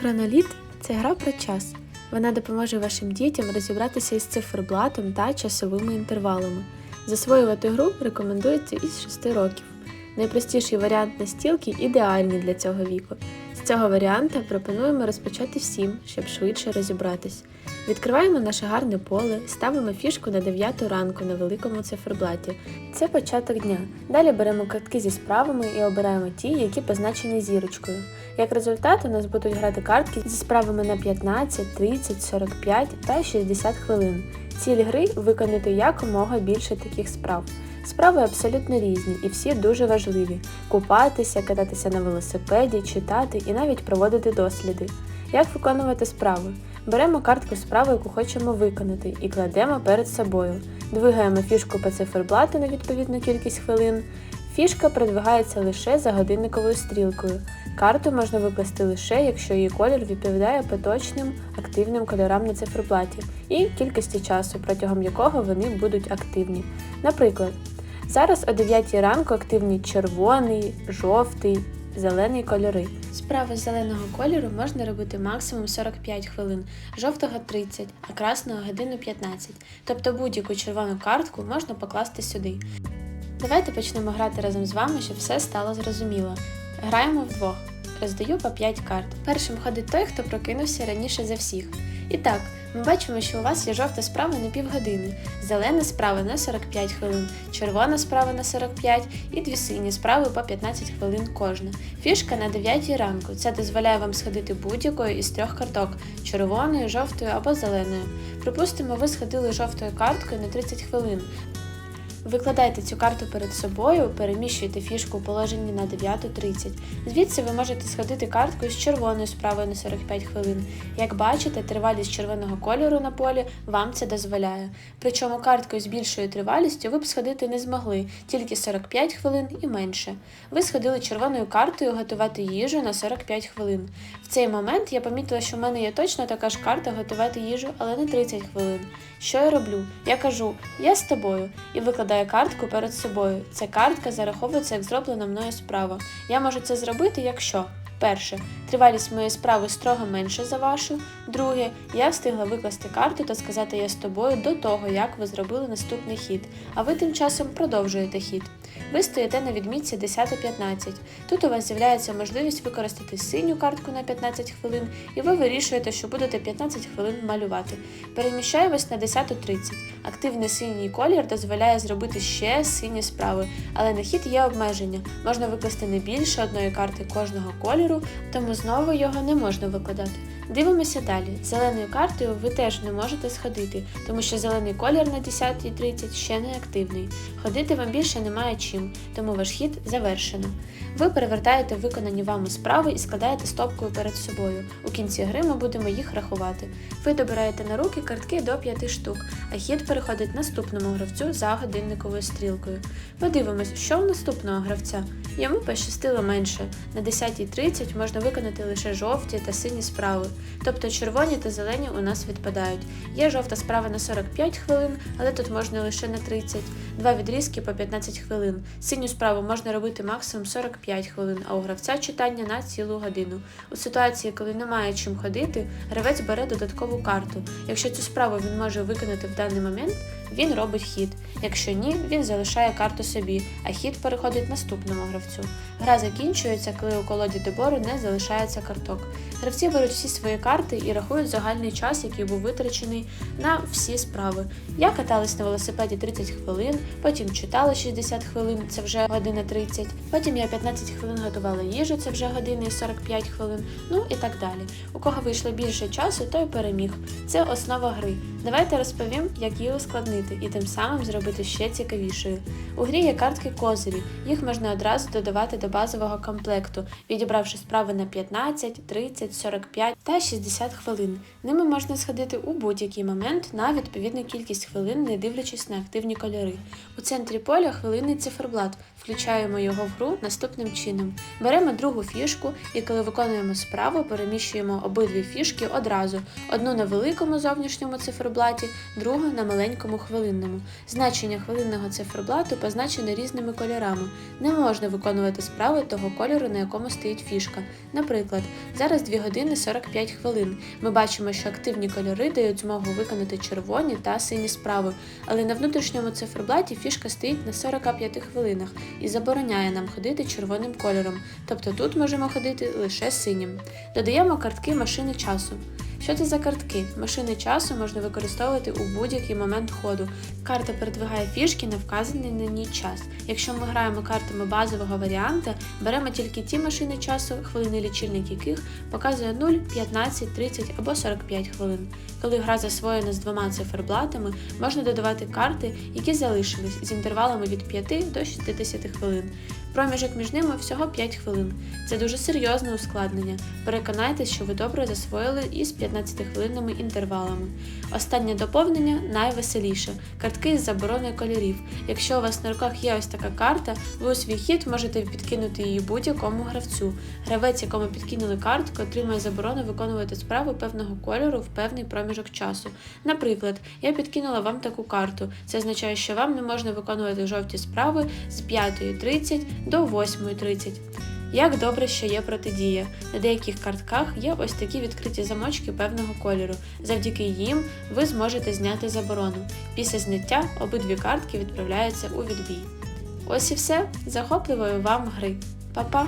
Хроноліт це гра про час. Вона допоможе вашим дітям розібратися із циферблатом та часовими інтервалами. Засвоювати гру рекомендується із 6 років. Найпростіший варіант настілки ідеальний для цього віку. З цього варіанта пропонуємо розпочати всім, щоб швидше розібратись. Відкриваємо наше гарне поле, ставимо фішку на 9 ранку на великому циферблаті. Це початок дня. Далі беремо картки зі справами і обираємо ті, які позначені зірочкою. Як результат, у нас будуть грати картки зі справами на 15, 30, 45 та 60 хвилин. Ціль гри виконати якомога більше таких справ. Справи абсолютно різні і всі дуже важливі: купатися, кататися на велосипеді, читати і навіть проводити досліди. Як виконувати справи? Беремо картку справи, яку хочемо виконати, і кладемо перед собою. Двигаємо фішку по циферблату на відповідну кількість хвилин. Фішка продвигається лише за годинниковою стрілкою. Карту можна викласти лише, якщо її колір відповідає поточним активним кольорам на циферблаті і кількості часу, протягом якого вони будуть активні. Наприклад, зараз о 9 ранку активні червоний, жовтий, зелений кольори. Справи зеленого кольору можна робити максимум 45 хвилин, жовтого 30, а красного годину 15. Тобто будь-яку червону картку можна покласти сюди. Давайте почнемо грати разом з вами, щоб все стало зрозуміло. Граємо вдвох. Роздаю по 5 карт. Першим ходить той, хто прокинувся раніше за всіх. І так, ми бачимо, що у вас є жовта справа на півгодини, зелена справа на 45 хвилин, червона справа на 45 і дві сині справи по 15 хвилин кожна. Фішка на 9 ранку. Це дозволяє вам сходити будь-якою із трьох карток червоною, жовтою або зеленою. Припустимо, ви сходили жовтою карткою на 30 хвилин. Викладайте цю карту перед собою, переміщуйте фішку у положенні на 9.30. Звідси ви можете сходити карткою з червоною справою на 45 хвилин. Як бачите, тривалість червоного кольору на полі вам це дозволяє. Причому карткою з більшою тривалістю ви б сходити не змогли, тільки 45 хвилин і менше. Ви сходили червоною картою готувати їжу на 45 хвилин. В цей момент я помітила, що в мене є точно така ж карта готувати їжу, але на 30 хвилин. Що я роблю? Я кажу, я з тобою і викладаю картку перед собою. Ця картка зараховується як зроблена мною справа. Я можу це зробити, якщо. Перше, тривалість моєї справи строго менше за вашу. Друге, я встигла викласти карту та сказати я з тобою до того, як ви зробили наступний хід, а ви тим часом продовжуєте хід. Ви стоїте на відмітці 10.15. Тут у вас з'являється можливість використати синю картку на 15 хвилин, і ви вирішуєте, що будете 15 хвилин малювати. Переміщаємось на 10.30. Активний синій колір дозволяє зробити ще сині справи, але на хід є обмеження. Можна викласти не більше одної карти кожного кольору, тому знову його не можна викладати. Дивимося далі. Зеленою картою ви теж не можете сходити, тому що зелений колір на 10.30 ще не активний. Ходити вам більше немає чим, тому ваш хід завершено. Ви перевертаєте виконані вами справи і складаєте стопкою перед собою. У кінці гри ми будемо їх рахувати. Ви добираєте на руки картки до 5 штук, а хід переходить наступному гравцю за годинниковою стрілкою. Подивимось, що у наступного гравця. Йому пощастило менше. На 10.30 можна виконати лише жовті та сині справи. Тобто червоні та зелені у нас відпадають. Є жовта справа на 45 хвилин, але тут можна лише на 30. Два відрізки по 15 хвилин. Синю справу можна робити максимум 45 хвилин, а у гравця читання на цілу годину. У ситуації, коли немає чим ходити, гравець бере додаткову карту. Якщо цю справу він може виконати в даний момент, він робить хід. Якщо ні, він залишає карту собі, а хід переходить наступному гравцю. Гра закінчується, коли у колоді добору не залишається карток. Гравці беруть всі свої карти і рахують загальний час, який був витрачений на всі справи. Я каталась на велосипеді 30 хвилин, потім читала 60 хвилин, це вже година 30. Потім я 15 хвилин готувала їжу, це вже година і 45 хвилин. Ну і так далі. У кого вийшло більше часу, той переміг. Це основа гри. Давайте розповім, як її ускладнити і тим самим зробити ще цікавішою. У грі є картки козирі. Їх можна одразу додавати до базового комплекту, відібравши справи на 15, 30, 45 та 60 хвилин. Ними можна сходити у будь-який момент на відповідну кількість хвилин, не дивлячись на активні кольори. У центрі поля хвилинний циферблат, включаємо його в гру наступним чином: беремо другу фішку і коли виконуємо справу, переміщуємо обидві фішки одразу: одну на великому зовнішньому циферблаті, другу на маленькому хвилинному. Значення хвилинного циферблату позначене різними кольорами. Не можна виконувати справи того кольору, на якому стоїть фішка. Наприклад, зараз 2 години 45 хвилин. Ми бачимо, що активні кольори дають змогу виконати червоні та сині справи, але на внутрішньому циферблаті фішка стоїть на 45 хвилинах і забороняє нам ходити червоним кольором, тобто тут можемо ходити лише синім. Додаємо картки машини часу. Що це за картки? Машини часу можна використовувати у будь-який момент ходу. Карта передвигає фішки на вказаний на ній час. Якщо ми граємо картами базового варіанта, беремо тільки ті машини часу, хвилини лічильник яких показує 0, 15, 30 або 45 хвилин. Коли гра засвоєна з двома циферблатами, можна додавати карти, які залишились з інтервалами від 5 до 60 хвилин. Проміжок між ними всього 5 хвилин. Це дуже серйозне ускладнення. Переконайтесь, що ви добре засвоїли із 15-хвилинними інтервалами. Останнє доповнення найвеселіше картки із забороною кольорів. Якщо у вас на руках є ось така карта, ви у свій хід можете підкинути її будь-якому гравцю. Гравець, якому підкинули картку, отримає заборону виконувати справи певного кольору в певний проміжок часу. Наприклад, я підкинула вам таку карту. Це означає, що вам не можна виконувати жовті справи з 5.30 до 8.30. Як добре, що є протидія. На деяких картках є ось такі відкриті замочки певного кольору. Завдяки їм ви зможете зняти заборону. Після зняття обидві картки відправляються у відбій. Ось і все. Захопливої вам гри. Па-па!